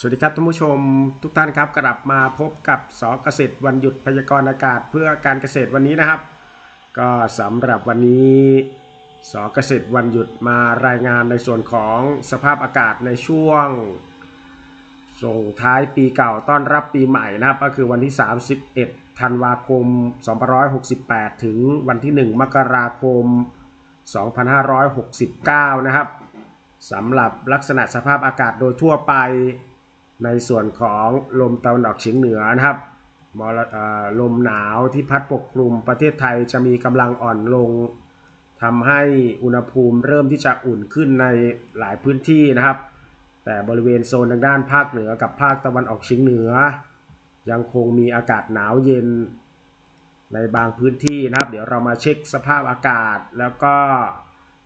สวัสดีครับท่านผู้ชมทุกท่านครับกลับมาพบกับสอเกษตรวันหยุดพยากรณ์อากาศเพื่อการเกษตรวันนี้นะครับ ก็สำหรับวันนี้สอเกษตรวันหยุดมารายงานในส่วนของสภาพอากาศในช่วง ส่งท้ายปีเก่าต้อนรับปีใหม่นะครับ ก็คือวันที่ 31 ธันวาคม 2568 ถึงวันที่ 1 มกราคม 2569 นะครับสำหรับลักษณะสภาพอากาศโดยทั่วไป ในส่วนของลมตะวันออกเฉียงเหนือนะครับมรลมหนาวที่พัดปกคลุมประเทศไทยจะมีกำลังอ่อนลงทำให้อุณหภูมิเริ่มที่จะอุ่นขึ้นในหลายพื้นที่นะครับ แต่บริเวณโซนทางด้านภาคเหนือกับภาคตะวันออกเฉียงเหนือ ยังคงมีอากาศหนาวเย็นในบางพื้นที่นะครับ เดี๋ยวเรามาเช็คสภาพอากาศแล้วก็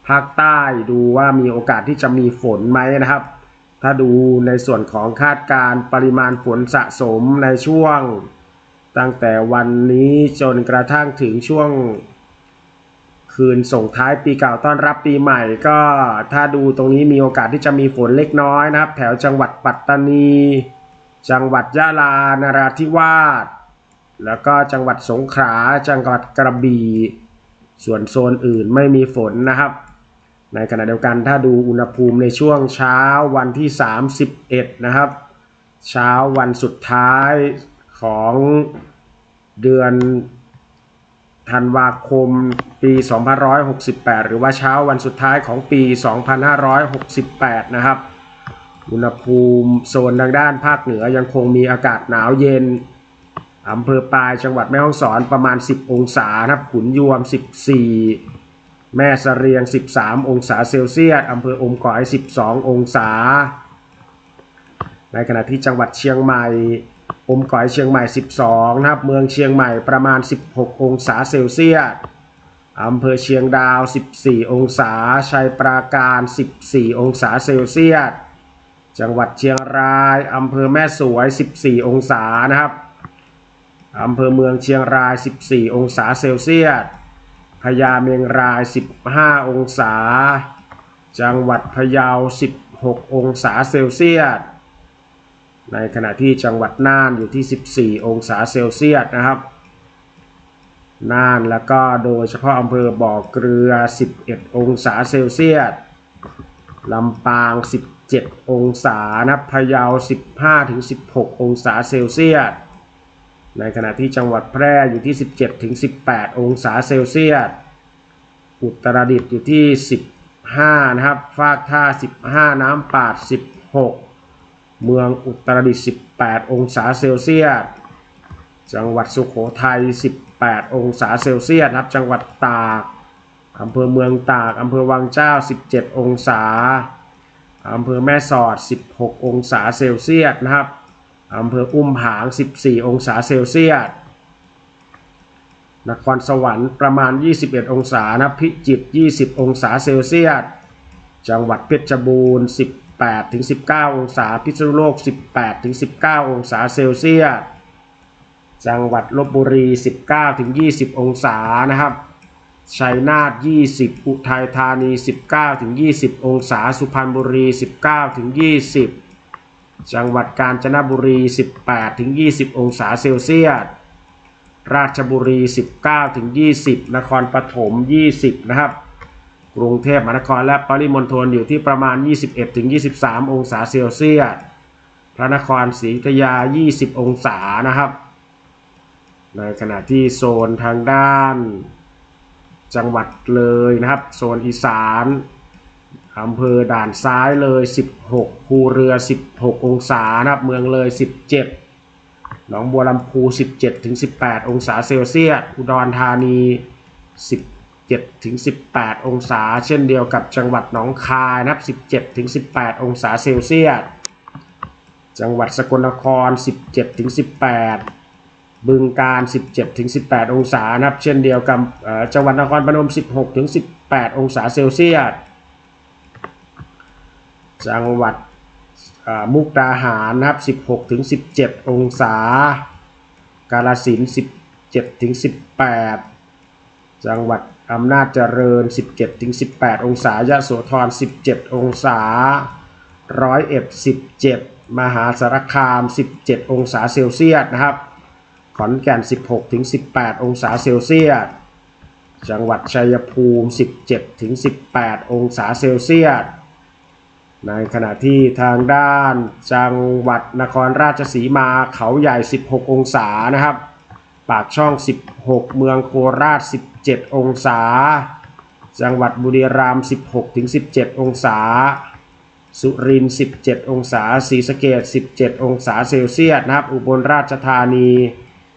ภาคใต้ดูว่ามีโอกาสที่จะมีฝนไหมนะครับ ถ้าดูในส่วนของคาดการณ์ปริมาณฝนสะสมในช่วง ตั้งแต่วันนี้จนกระทั่งถึงช่วง คืนส่งท้ายปีเก่าต้อนรับปีใหม่ ก็ถ้าดูตรงนี้มีโอกาสที่จะมีฝนเล็กน้อยนะครับ แถวจังหวัดปัตตานี จังหวัดยะลานราธิวาสแล้วก็จังหวัดสงขลาจังหวัดกระบี่ส่วนโซนอื่นไม่มีฝนนะครับ ในขณะเดียวกันถ้าดูอุณหภูมิในช่วงเช้าวันที่ 31 นะครับ เช้าวันสุดท้ายของเดือนธันวาคมปี 2568 หรือว่าเช้าวันสุดท้ายของปี 2568 นะครับ อุณหภูมิโซนทางด้านภาคเหนือยังคงมีอากาศหนาวเย็นอำเภอปลายจังหวัดแม่ฮ่องสอนประมาณ 10 องศานะครับขุนยวม 14 แม่เสเรียง 13 องศาเซลเซียสอำเภออมก๋อย 12 องศา ในขณะที่จังหวัดเชียงใหม่ อมก๋อยเชียงใหม่ 12 นะครับ เมืองเชียงใหม่ประมาณ 16 องศาเซลเซียสอำเภอเชียงดาว 14 องศา ชัยปราการ 14 องศาเซลเซียส จังหวัดเชียงราย อำเภอแม่สวย 14 องศานะครับ อำเภอเมืองเชียงราย 14 องศาเซลเซียส พญาเมงราย 15 องศา จังหวัดพะเยา 16 องศาเซลเซียส ในขณะที่จังหวัดน่านอยู่ที่ 14 องศาเซลเซียสนะครับ น่านแล้วก็โดยเฉพาะอำเภอบ่อเกลือ 11 องศาเซลเซียส ลำปาง 17 องศานับพะเยา 15-16 องศาเซลเซียส ในขณะที่จังหวัดแพร่อยู่ที่ 17ถึง18 องศาเซลเซียส อุตรดิตถ์อยู่ที่ 15 นะครับ ฟากท่า 15 น้ำปาด 16 เมืองอุตรดิตถ์18 องศาเซลเซียส จังหวัดสุโขทัย 18 องศาเซลเซียสนะครับ จังหวัดตาก อำเภอเมืองตาก อำเภอวังเจ้า 17 องศา อำเภอแม่สอด 16 องศาเซลเซียสนะครับ อำเภออุ้มผาง 14 องศาเซลเซียส นครสวรรค์ประมาณ 21 องศานะพิจิตร 20 องศาเซลเซียส จังหวัดเพชรบูรณ์ 18 ถึง 19 องศา พิษณุโลก 18 ถึง 19 องศาเซลเซียส จังหวัดลบบุรี 19 ถึง 20 องศานะครับชัยนาท 20 อุทัยธานี 19 ถึง 20 องศา สุพรรณบุรี 19 ถึง 20 จังหวัดกาญจนบุรี 18-20 องศาเซลเซียส ราชบุรี 19-20 นครปฐม 20 นะครับ กรุงเทพมหานครและปริมณฑลอยู่ที่ประมาณ 21-23 องศาเซลเซียส พระนครศรีอยุธยา 20 องศานะครับ ในขณะที่โซนทางด้าน จังหวัดเลยนะครับ โซนอีสาน อำเภอด่านซ้ายเลย 16 ภูเรือ 16 องศานะครับ เมืองเลย 17 หนองบัวลำพู 17 ถึง 18 องศาเซลเซียส อุดรธานี 17 ถึง 18 องศา เช่นเดียวกับจังหวัดหนองคายนะครับ 17 ถึง 18 องศาเซลเซียส จังหวัดสกลนคร 17 ถึง 18บึงการ 17ถึง18 องศานะครับ เช่นเดียวกับจังหวัดนครพนม 16ถึง18 องศาเซลเซียส จังหวัดมุกดาหารนะครับ 16ถึง17 องศา กาฬสินธุ์17ถึง18 จังหวัดอำนาจเจริญ 17ถึง18 องศายะโสธร 17 องศา ร้อยเอ็ดสิบเจ็ดมหาสารคาม 17 องศาเซลเซียสนะครับ ขอนแก่น 16ถึง18 องศาเซลเซียส จังหวัดชัยภูมิ 17ถึง18 องศาเซลเซียส ในขณะที่ทางด้านจังหวัดนครราชสีมาเขาใหญ่ 16 องศานะครับ ปากช่อง 16 เมืองโคราช 17 องศา จังหวัดบุรีรัมย์ 16 ถึง 17 องศา สุรินทร์ 17 องศาศรีสะเกษ17 องศาเซลเซียสนะครับ อุบลราชธานี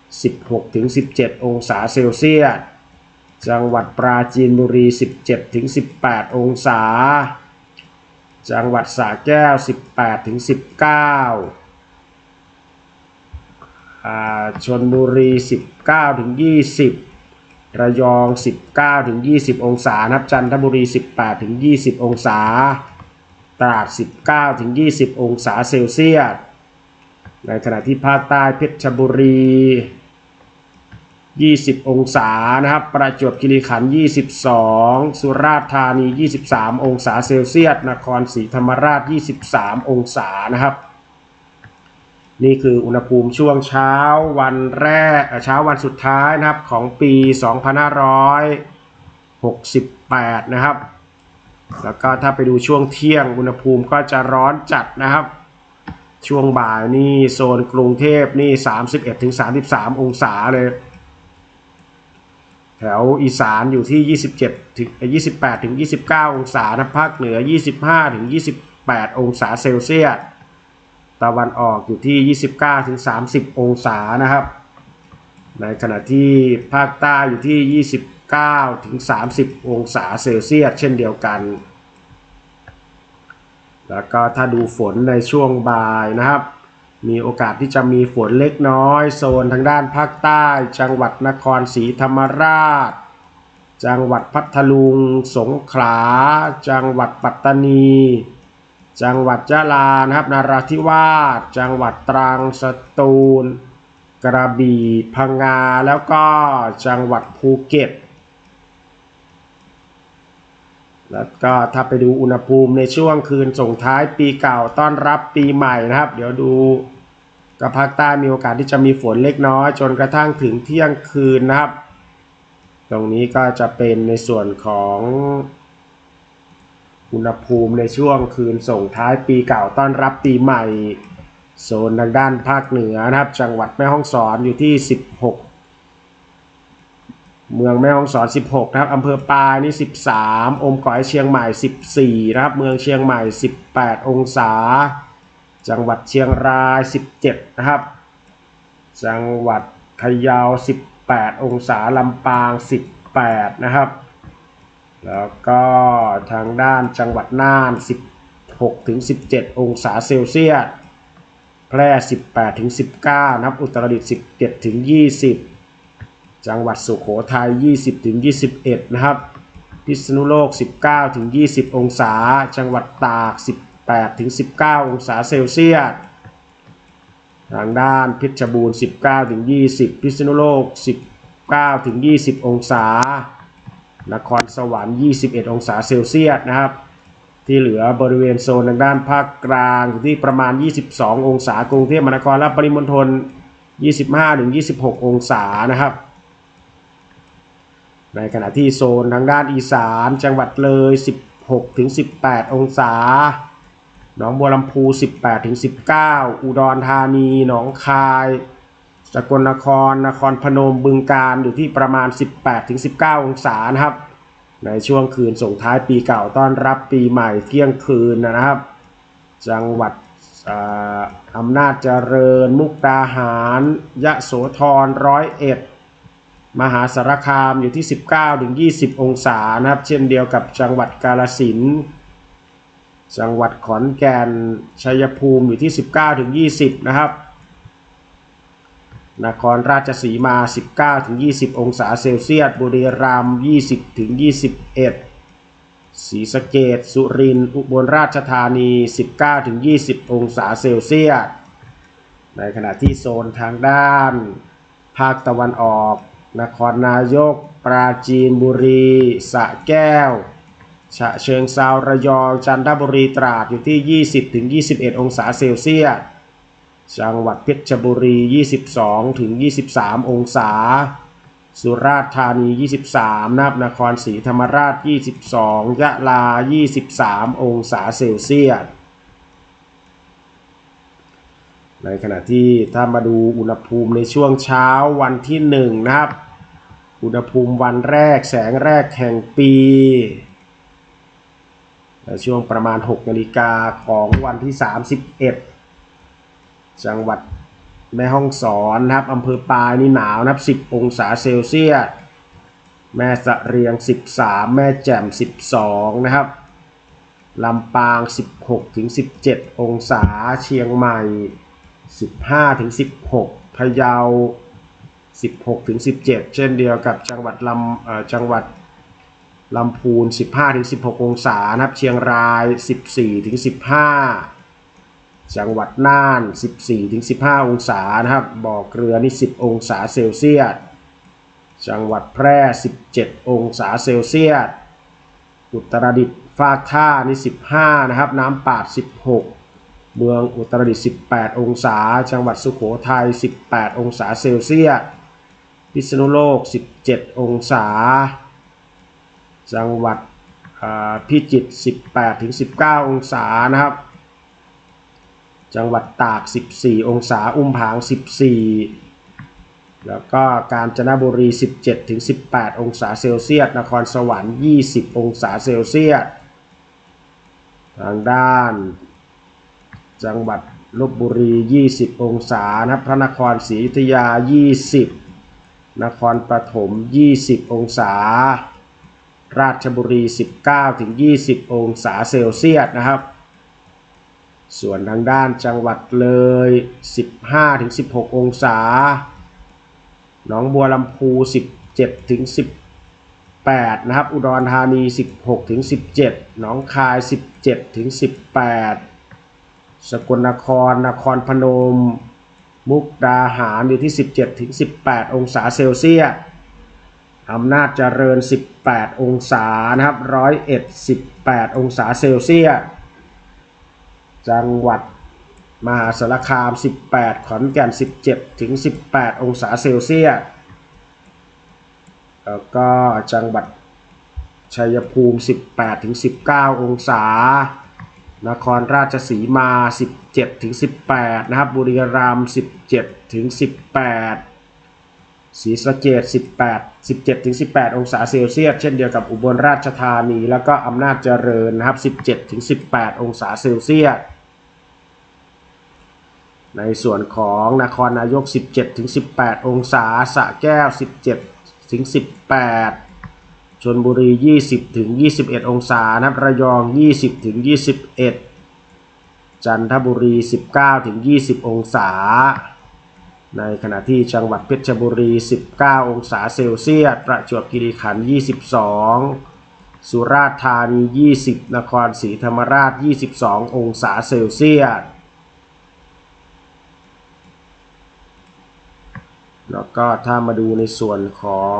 16 ถึง 17 องศาเซลเซียส จังหวัดปราจีนบุรี 17 ถึง 18 องศา จังหวัดสระแก้ว 18ถึง19อ่าชนบุรี 19ถึง20 ระยอง 19ถึง20 องศานะครับจันทบุรี 18ถึง20 องศา ตราด 19ถึง20 องศาเซลเซียสในขณะที่ภาคใต้เพชรบุรี 20 องศานะครับ ประจวบคีรีขันธ์22 สุราษฎร์ธานี 23 องศาเซลเซียส นครศรีธรรมราช 23 องศานะครับ นี่คืออุณหภูมิช่วงเช้าวันแรกเช้าวันสุดท้ายนะครับของปี 2568 นะครับ แล้วก็ถ้าไปดูช่วงเที่ยงอุณหภูมิก็จะร้อนจัดนะครับช่วงบ่ายนี่โซนกรุงเทพนี่ 31-33 องศาเลย แถวอีสานอยู่ที่ 27 ถึง 28 ถึง 29 องศานะภาคเหนือ 25 ถึง 28 องศาเซลเซียส ตะวันออกอยู่ที่ 29 ถึง 30 องศานะครับ ในขณะที่ภาคใต้อยู่ที่ 29 ถึง 30 องศาเซลเซียส เช่นเดียวกัน แล้วก็ถ้าดูฝนในช่วงบ่ายนะครับ มีโอกาสที่จะมีฝนเล็กน้อย โซนทางด้านภาคใต้ จังหวัดนครศรีธรรมราช จังหวัดพัทลุง สงขลา จังหวัดปัตตานี จังหวัดยะลานะครับนาราธิวาส จังหวัดตรัง สตูล กระบี่พังงา แล้วก็จังหวัดภูเก็ต แล้วก็ถ้าไปดูอุณหภูมิในช่วงคืนส่งท้ายปีเก่าต้อนรับปีใหม่นะครับ เดี๋ยวดู กับภาคใต้มีโอกาสที่จะมีฝนเล็กน้อย จนกระทั่งถึงเที่ยงคืนนะครับ ตรงนี้ก็จะเป็นในส่วนของอุณหภูมิในช่วงคืนส่งท้ายปีเก่าต้อนรับปีใหม่ โซนทางด้านภาคเหนือนะครับ จังหวัดแม่ฮ่องสอนอยู่ที่ 16 เมืองแม่ฮ่องสอน 16 นะครับอำเภอปายนี่ 13 อมก๋อยเชียงใหม่ 14 นะครับ เมืองเชียงใหม่ 18 องศา จังหวัดเชียงราย 17 นะครับ จังหวัดพะเยา 18 องศาลำปาง 18 นะครับ แล้วก็ทางด้านจังหวัดน่าน 16 ถึง 17 องศาเซลเซียส แพร่ 18 ถึง 19 นะครับ อุตรดิตถ์ 17 ถึง 20 จังหวัดสุโขทัย 20 ถึง 21 นะครับ พิษณุโลก 19 ถึง 20 องศา จังหวัดตาก 18ถึง19 องศาเซลเซียส ทางด้านเพชรบูรณ์ 19ถึง20 พิษณุโลก 19ถึง20 องศา นครสวรรค์ 21 องศาเซลเซียสนะครับ ที่เหลือบริเวณโซนทางด้านภาคกลางที่ประมาณ 22 องศากรุงเทพมหานครและปริมณฑล 25ถึง26 องศานะครับในขณะที่โซนทางด้านอีสานจังหวัดเลย 16ถึง18 องศา หนองบัวลำพู 18ถึง19 อุดรธานี หนองคาย สกลนคร นครพนม บึงการอยู่ที่ประมาณ 18ถึง19 องศานะครับ ในช่วงคืนส่งท้ายปีเก่าต้อนรับปีใหม่เที่ยงคืนนะครับ จังหวัดอ่าอำนาจเจริญ มุกดาหาร ยะโสธรร้อยเอ็ดมหาสารคามอยู่ที่ 19-20 องศานะครับ เช่นเดียวกับจังหวัดกาลสินธุ์ จังหวัดขอนแก่นชัยภูมิอยู่ที่ 19ถึง20 นะครับ นครราชสีมา 19ถึง20 องศาเซลเซียส บุรีรัมย์ 20ถึง21 ศรีสะเกษสุรินทร์ อุบลราชธานี 19ถึง20 องศาเซลเซียส ในขณะที่โซนทางด้าน ภาคตะวันออก นครนายก ปราจีนบุรีสะแก้ว ฉะเชิงเซาระยองจันทบุรีตราดอยู่ที่ 20ถึง21 องศาเซลเซียสจังหวัดเพชรบุรี 22ถึง23 องศา สุราษฎร์ธานี 23นะครับนครศรีธรรมราช 22 ยะลา 23 องศาเซลเซียสในขณะที่ถ้ามาดูอุณหภูมิในช่วงเช้าวันที่ 1 นะครับ อุณหภูมิวันแรกแสงแรกแห่งปี ช่วงประมาณ 6 นาฬิกาของวันที่ 31 จังหวัดแม่ฮ่องสอนนะครับอำเภอปายนี่หนาวนะครับ 10 องศาเซลเซียส แม่สะเรียง 13 แม่แจ่ม 12 นะครับ ลำปาง 16 ถึง 17 องศา เชียงใหม่ 15 ถึง 16 พะเยา 16 ถึง 17 เช่นเดียวกับจังหวัดลำจังหวัด ลำพูน 15-16 องศานะครับ เชียงราย 14-15 จังหวัดน่าน 14-15 องศานะครับ บ่อเกลือนี่ 10 องศาเซลเซียส จังหวัดแพร่ 17 องศาเซลเซียส อุตรดิตถ์ฟากท่านี่ 15 นะครับ น้ำปาด 16 เมืองอุตรดิตถ์18 องศา จังหวัดสุโขทัย 18 องศาเซลเซียส พิษณุโลก 17 องศา จังหวัดพิจิตร 18ถึง19 องศานะครับ จังหวัดตาก 14 องศา อุ้มผาง 14 แล้วก็กาญจนบุรี 17ถึง18 องศาเซลเซียส นครสวรรค์ 20 องศาเซลเซียส ทางด้าน จังหวัดลบบุรี 20 องศานะครับ พระนครศรีอยุธยา 20 นครปฐม 20 องศา ราชบุรี 19ถึง20 องศาเซลเซียสนะครับ ส่วนทางด้านจังหวัดเลย 15ถึง16 องศา หนองบัวลำพู 17ถึง18 นะครับ อุดรธานี 16ถึง17 หนองคาย 17ถึง18 สกลนคร นครพนม มุกดาหารอยู่ที่ 17ถึง18 องศาเซลเซียส อำนาจเจริญ 18 องศานะครับร้อยเอ็ด18องศาเซลเซียส จังหวัดมหาสารคาม 18 ขอนแก่น 17 ถึง 18 องศาเซลเซียส แล้วก็จังหวัดชัยภูมิ 18 ถึง 19 องศา นครราชสีมา 17 ถึง 18 นะครับ บุรีรัมย์ 17 ถึง 18 ศรีสะเกษ18 17ถึง18 องศาเซลเซียส เช่นเดียวกับอุบลราชธานี แล้วก็อำนาจเจริญนะครับ 17ถึง18 องศาเซลเซียส ในส่วนของนครนายก 17ถึง18 องศาสะแก้ว 17ถึง18ชนบุรี 20ถึง21 องศานะครับระยอง 20ถึง21 จันทบุรี 19ถึง20 องศา ในขณะที่จังหวัดเพชรบุรี 19 องศาเซลเซียส ประจวบคีรีขันธ์ 22 สุราษฎร์ธานี 20 นครศรีธรรมราช 22 องศาเซลเซียส แล้วก็ถ้ามาดูในส่วนของ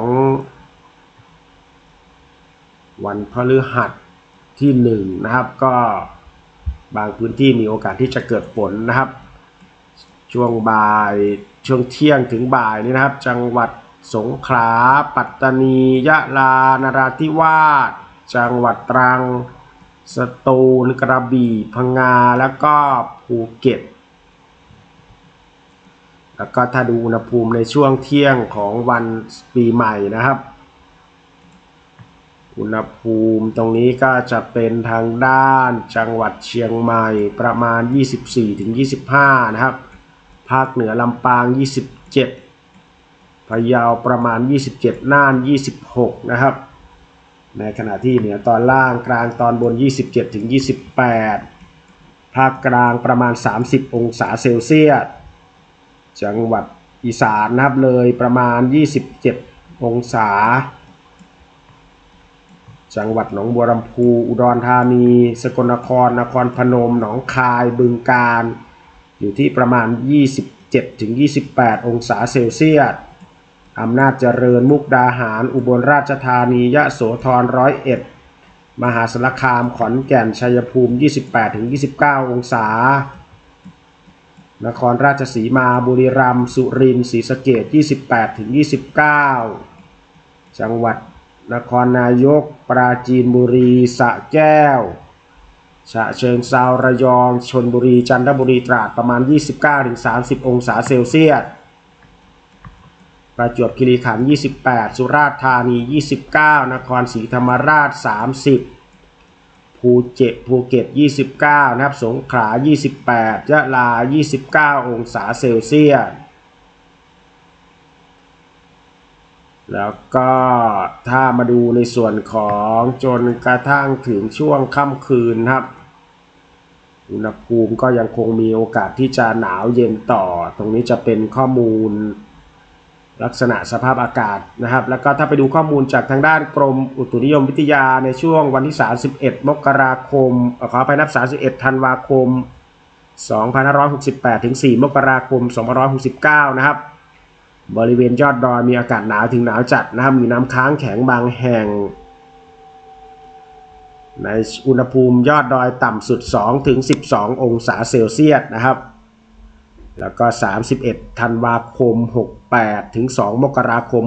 วันพฤหัสที่หนึ่งนะครับ ก็บางพื้นที่มีโอกาสที่จะเกิดฝนนะครับ ช่วงบ่าย ช่วงเที่ยงถึงบ่ายนี่นะครับ จังหวัดสงขลา ปัตตานี ยะลา นราธิวาส จังหวัดตรัง สตูล กระบี่ พังงา แล้วก็ภูเก็ต แล้วก็ถ้าดูอุณหภูมิในช่วงเที่ยงของวันปีใหม่นะครับ อุณหภูมิตรงนี้ก็จะเป็นทางด้านจังหวัดเชียงใหม่ประมาณ 24-25 นะครับ ภาคเหนือลำปาง 27พะเยาประมาณ 27 น่าน 26 นะครับ ในขณะที่เหนือตอนล่างกลางตอนบน 27-28 ภาคกลางประมาณ 30 องศาเซลเซียส จังหวัดอีสานนะครับเลยประมาณ 27 องศา จังหวัดหนองบัวลำพู อุดรธานี สกลนคร นครพนม หนองคาย บึงกาฬ อยู่ที่ประมาณ 27-28 องศาเซลเซียสอำนาจเจริญมุกดาหาร อุบลราชธานียะโสธรร้อยเอ็ดมหาสารคามขอนแก่นชัยภูมิ 28-29 องศา นครราชสีมาบุรีรัมย์สุรินทร์ศรีสะเกษ28-29 จังหวัดนครนายก ปราจีนบุรีสะแก้ว ฉะเชิงเซาระยองชนบุรีจันทบุรีตราดประมาณ 29-30 องศาเซลเซียสประจวบคีรีขันธ์28 สุราษฎร์ธานี 29 นครศรีธรรมราช 30 ภูเก็ตภูเก็ต 29 นะครับ สงขลา 28 ยะลา 29 องศาเซลเซียส แล้วก็ถ้ามาดูในส่วนของจนกระทั่งถึงช่วงค่ำคืนครับ อุณหภูมิก็ยังคงมีโอกาสที่จะหนาวเย็นต่อ ตรงนี้จะเป็นข้อมูลลักษณะสภาพอากาศนะครับ แล้วก็ถ้าไปดูข้อมูลจากทางด้านกรมอุตุนิยมวิทยาในช่วงวันที่ 31 มกราคมขออภัยนับ 31 ธันวาคม 2568 ถึง 4 มกราคม 2569 นะครับ บริเวณยอดดอยมีอากาศหนาวถึงหนาวจัดนะครับมีน้ำค้างแข็งบางแห่ง ในอุณหภูมิยอดดอยต่ำสุด 2 ถึง 12 องศาเซลเซียสนะครับ แล้วก็ 31 ธันวาคม 68 ถึง 2 มกราคม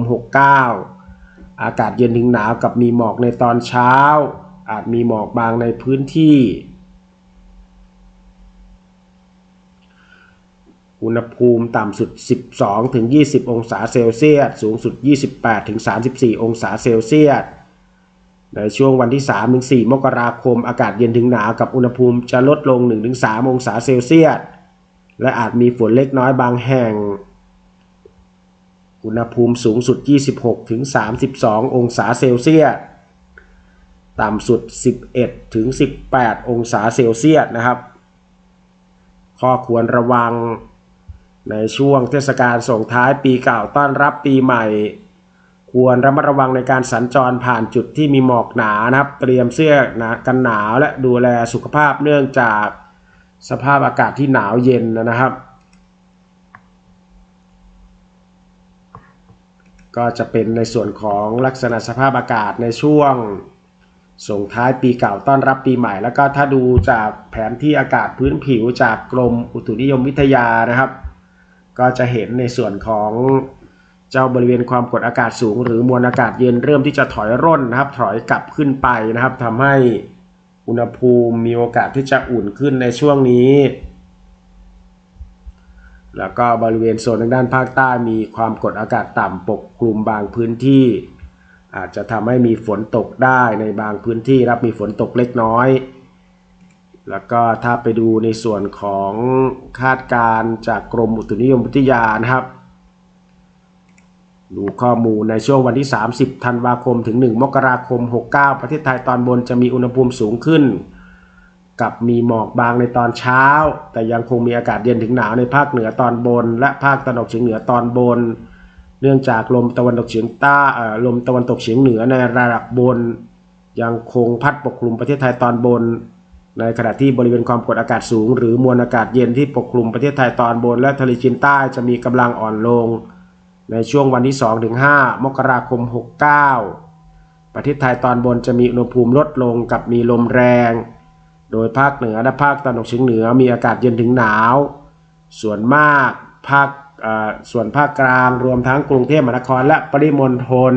69 อากาศเย็นถึงหนาวกับมีหมอกในตอนเช้า อาจมีหมอกบางในพื้นที่ อุณหภูมิต่ำสุด 12 ถึง 20 องศาเซลเซียส สูงสุด 28 ถึง 34 องศาเซลเซียส ในช่วงวันที่ 3 ถึง 4 มกราคม อากาศเย็นถึงหนาวกับอุณหภูมิจะลดลง 1 ถึง 3 องศาเซลเซียส และอาจมีฝนเล็กน้อยบางแห่ง อุณหภูมิสูงสุด 26 ถึง 32 องศาเซลเซียส ต่ำสุด 11 ถึง 18 องศาเซลเซียสนะครับ ข้อควรระวัง ในช่วงเทศกาลส่งท้ายปีเก่าต้อนรับปีใหม่ ควรระมัดระวังในการสัญจรผ่านจุดที่มีหมอกหนานะครับ เตรียมเสื้อนะกันหนาวและดูแลสุขภาพเนื่องจากสภาพอากาศที่หนาวเย็นนะครับ ก็จะเป็นในส่วนของลักษณะสภาพอากาศในช่วงส่งท้ายปีเก่าต้อนรับปีใหม่ แล้วก็ถ้าดูจากแผนที่อากาศพื้นผิวจากกรมอุตุนิยมวิทยานะครับ ก็จะเห็นในส่วนของเจ้าบริเวณความกดอากาศสูง หรือมวลอากาศเย็นเริ่มที่จะถอยร่นนะครับ ถอยกลับขึ้นไปนะครับทำให้อุณหภูมิมีโอกาสที่จะอุ่นขึ้นในช่วงนี้ แล้วก็บริเวณโซนทางด้านภาคใต้มีความกดอากาศต่ำปกคลุมบางพื้นที่ อาจจะทำให้มีฝนตกได้ในบางพื้นที่รับมีฝนตกเล็กน้อย แล้วก็ถ้าไปดูในส่วนของคาดการจากกรมอุตุนิยมวิทยานะครับ ดูข้อมูลในช่วงวันที่ 30 ธันวาคมถึง 1 มกราคม 69 ประเทศไทยตอนบนจะมีอุณหภูมิสูงขึ้น กับมีหมอกบางในตอนเช้า แต่ยังคงมีอากาศเย็นถึงหนาวในภาคเหนือตอนบน และภาคตะวันออกเฉียงเหนือตอนบน เนื่องจากลมตะวันตกเฉียงใต้ลมตะวันตกเฉียงเหนือในระดับบน ยังคงพัดปกคลุมประเทศไทยตอนบน ในขณะที่บริเวณความกดอากาศสูง หรือมวลอากาศเย็นที่ปกคลุมประเทศไทยตอนบนและทะเลจีนใต้จะมีกำลังอ่อนลง ในช่วงวันที่ 2-5 มกราคม 69 ประเทศไทยตอนบนจะมีอุณหภูมิลดลงกับมีลมแรง โดยภาคเหนือและภาคตะวันออกเฉียงเหนือมีอากาศเย็นถึงหนาว ส่วนมากภาคส่วนภาคกลางรวมทั้งกรุงเทพมหานครและปริมณฑล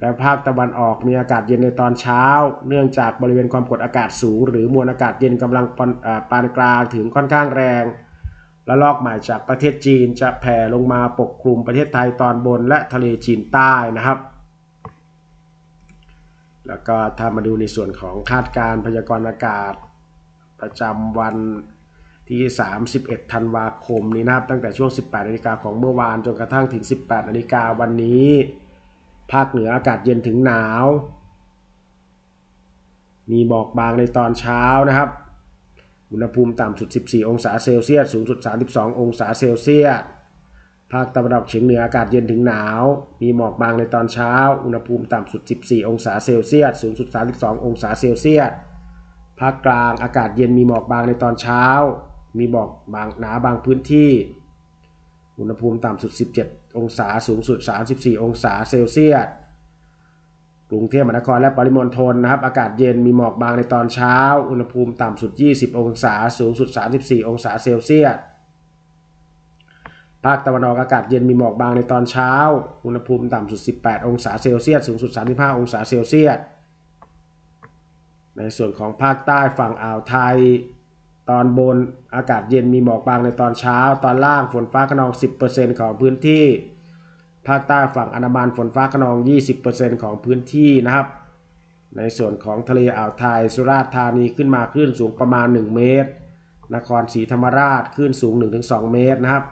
และภาคตะวันออกมีอากาศเย็นในตอนเช้า เนื่องจากบริเวณความกดอากาศสูง หรือมวลอากาศเย็นกำลังปานปานกลางถึงค่อนข้างแรงและลอกใหม่จากประเทศจีนจะแผ่ลงมาปกคลุมประเทศไทยตอนบนและทะเลจีนใต้นะครับ แล้วก็ถ้ามาดูในส่วนของคาดการพยากรณ์อากาศ ประจำวันที่ 31 ธันวาคมนี้นะครับ ตั้งแต่ช่วง 18 นาฬิกาของเมื่อวานจนกระทั่งถึง 18 นาฬิกาวันนี้ ภาคเหนืออากาศเย็นถึงหนาว มีหมอกบางในตอนเช้านะครับ อุณหภูมิต่ำสุด 14 องศาเซลเซียส สูงสุด 32 องศาเซลเซียส ภาคตะวันออกเฉียงเหนืออากาศเย็นถึงหนาว มีหมอกบางในตอนเช้า อุณหภูมิต่ำสุด 14 องศาเซลเซียส สูงสุด 32 องศาเซลเซียส ภาคกลางอากาศเย็นมีหมอกบางในตอนเช้า มีหมอกบางหนาบางพื้นที่ อุณหภูมิต่ำสุด 17 องศาสูงสุด 34 องศาเซลเซียส กรุงเทพมหานครและปริมณฑลนะครับ อากาศเย็นมีหมอกบางในตอนเช้า อุณหภูมิต่ำสุด 20 องศา สูงสุด 34 องศาเซลเซียส ภาคตะวันออกอากาศเย็นมีหมอกบางในตอนเช้า อุณหภูมิต่ำสุด 18 องศาเซลเซียส สูงสุด 35 องศาเซลเซียส ในส่วนของภาคใต้ฝั่งอ่าวไทย ตอนบนอากาศเย็นมีหมอกบางในตอนเช้า ตอนล่างฝนฟ้าขนอง 10%ของพื้นที่ ภาคใต้ฝั่งอันดามันฝนฟ้าขนอง 20%ของพื้นที่นะครับ ในส่วนของทะเลอ่าวไทยสุราษฎร์ธานีขึ้นมาคลื่นสูงประมาณ 1 เมตร นครศรีธรรมราชคลื่นสูง 1-2 เมตรนะครับ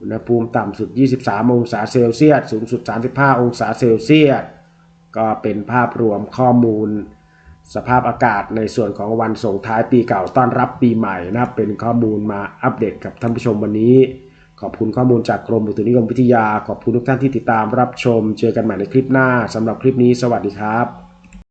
อุณหภูมิต่ำสุด 23 องศาเซลเซียส สูงสุด 35 องศาเซลเซียส ก็เป็นภาพรวมข้อมูล สภาพอากาศในส่วนของวันส่งท้ายปีเก่าต้อนรับปีใหม่นะเป็นข้อมูลมาอัปเดตกับท่านผู้ชมวันนี้ ขอบคุณข้อมูลจากกรมอุตุนิยมวิทยา ขอบคุณทุกท่านที่ติดตามรับชม เจอกันใหม่ในคลิปหน้าสำหรับคลิปนี้ สวัสดีครับ